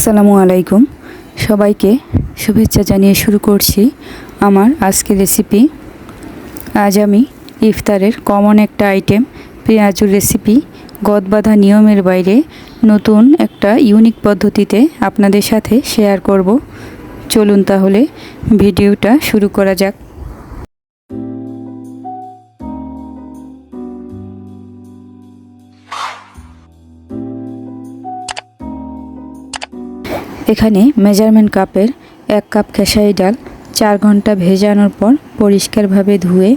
আসসালামু আলাইকুম। সবাইকে শুভেচ্ছা জানিয়ে শুরু করছি আমার আজকের রেসিপি আজ আমি ইফতারের কমন একটা আইটেম পেঁয়াজুর রেসিপি গদবাধা নিয়মের বাইরে নতুন একটা ইউনিক পদ্ধতিতে আপনাদের সাথে শেয়ার করব। চলুন তাহলে ভিডিওটা শুরু করা যাক। এখানে মেজারমেন্ট কাপের এক কাপ খেসারি ডাল চার ঘণ্টা ভেজানোর পর পরিষ্কারভাবে ধুয়ে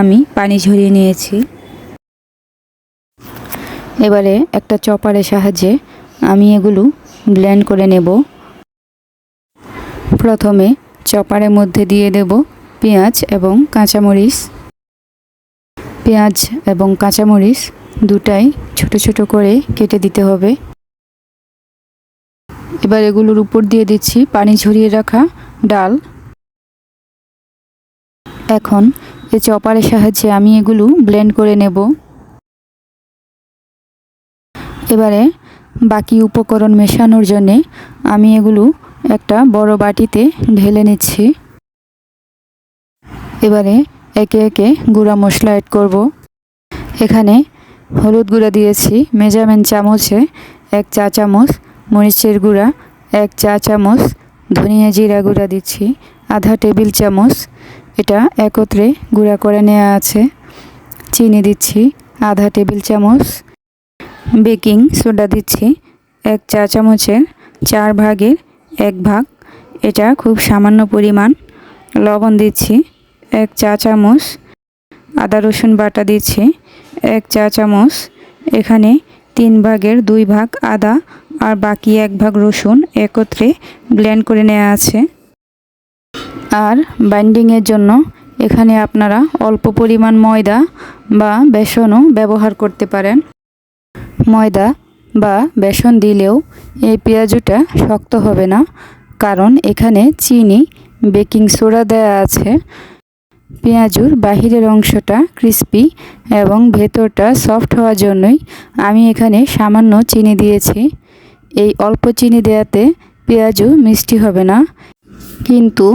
আমি পানি ঝরিয়ে নিয়েছি। এবারে একটা চপারের সাহায্যে আমি এগুলো ব্লেন্ড করে নেব। প্রথমে চপারের মধ্যে দিয়ে দেব পেঁয়াজ এবং কাঁচামরিচ। পেঁয়াজ এবং কাঁচামরিচ দুটাই ছোট ছোট করে কেটে দিতে হবে। এবার এগুলোর উপর দিয়ে দিচ্ছি পানি ঝরিয়ে রাখা ডাল। এখন এই চপারের সাহায্যে আমি এগুলো ব্লেন্ড করে নেব। এবারে বাকি উপকরণ মেশানোর জন্যে আমি এগুলো একটা বড় বাটিতে ঢেলে নিচ্ছি। এবারে একে একে গুঁড়া মশলা অ্যাড করব। এখানে হলুদ গুঁড়া দিয়েছি মেজারমেন্ট চামচে এক চা চামচ মরিচের গুঁড়া, এক চা চামচ ধনিয়া জিরা গুঁড়া দিচ্ছি, আধা টেবিল চামচ। এটা একত্রে গুঁড়া করে নেওয়া আছে। চিনি দিচ্ছি, আধা টেবিল চামচ। বেকিং সোডা দিচ্ছি, এক চা চামচের চার ভাগের এক ভাগ। এটা খুব সামান্য পরিমাণ। লবণ দিচ্ছি, এক চা চামচ। আদা রসুন বাটা দিচ্ছি, এক চা চামচ। এখানে তিন ভাগের দুই ভাগ আদা আর বাকি এক ভাগ রসুন একত্রে ব্লেন্ড করে নেওয়া আছে। আর বাইন্ডিংয়ের জন্য এখানে আপনারা অল্প পরিমাণ ময়দা বা বেসনও ব্যবহার করতে পারেন। ময়দা বা বেসন দিলেও এই পেঁয়াজুটা শক্ত হবে না, কারণ এখানে চিনি, বেকিং সোডা দেওয়া আছে। পেঁয়াজুর বাহিরের অংশটা ক্রিস্পি এবং ভেতরটা সফট হওয়ার জন্যই আমি এখানে সামান্য চিনি দিয়েছি। এই অল্প চিনি দেওয়াতে পেঁয়াজু মিষ্টি হবে না। কিন্তু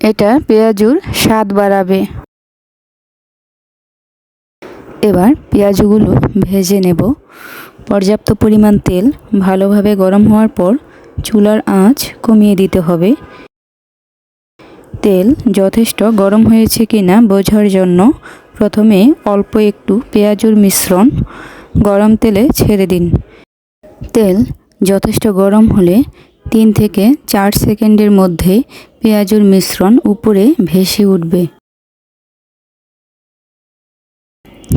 এটা পেঁয়াজুর স্বাদ বাড়াবে। এবার পেঁয়াজগুলো ভেজে নেব। পর্যাপ্ত পরিমাণ তেল ভালোভাবে গরম হওয়ার পর চুলার আঁচ কমিয়ে দিতে হবে। তেল যথেষ্ট গরম হয়েছে কিনা বোঝার জন্য প্রথমে অল্প একটু পেঁয়াজুর মিশ্রণ গরম তেলে ছেড়ে দিন। তেল যথেষ্ট গরম হলে তিন থেকে চার সেকেন্ডের মধ্যে পেঁয়াজুর মিশ্রণ উপরে ভেসে উঠবে।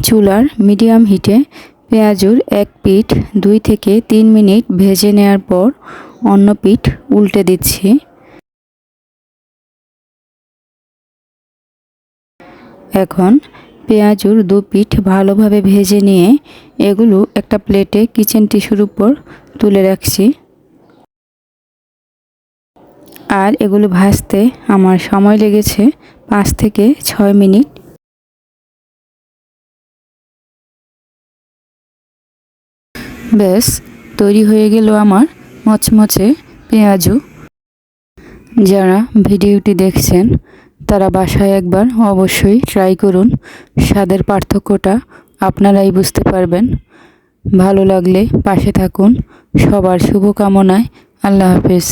চুলার মিডিয়াম হিটে পেঁয়াজুর এক পিঠ দুই থেকে তিন মিনিট ভেজে নেওয়ার পর অন্য পিঠ উল্টে দিচ্ছি। এখন পেঁয়াজুর দু পিঠ ভালোভাবে ভেজে নিয়ে এগুলো একটা প্লেটে কিচেন টিস্যুর উপর তুলে রাখছি। আর এগুলো ভাজতে আমার সময় লেগেছে পাঁচ থেকে ছয় মিনিট। ব্যাস, তৈরি হয়ে গেল আমার মচমচে পেঁয়াজু। যারা ভিডিওটি দেখছেন, তারা বাসায় একবার অবশ্যই ট্রাই করুন। স্বাদের পার্থক্যটা আপনারাই বুঝতে পারবেন। ভালো লাগলে পাশে থাকুন। সবার শুভকামনায় আল্লাহ হাফেজ।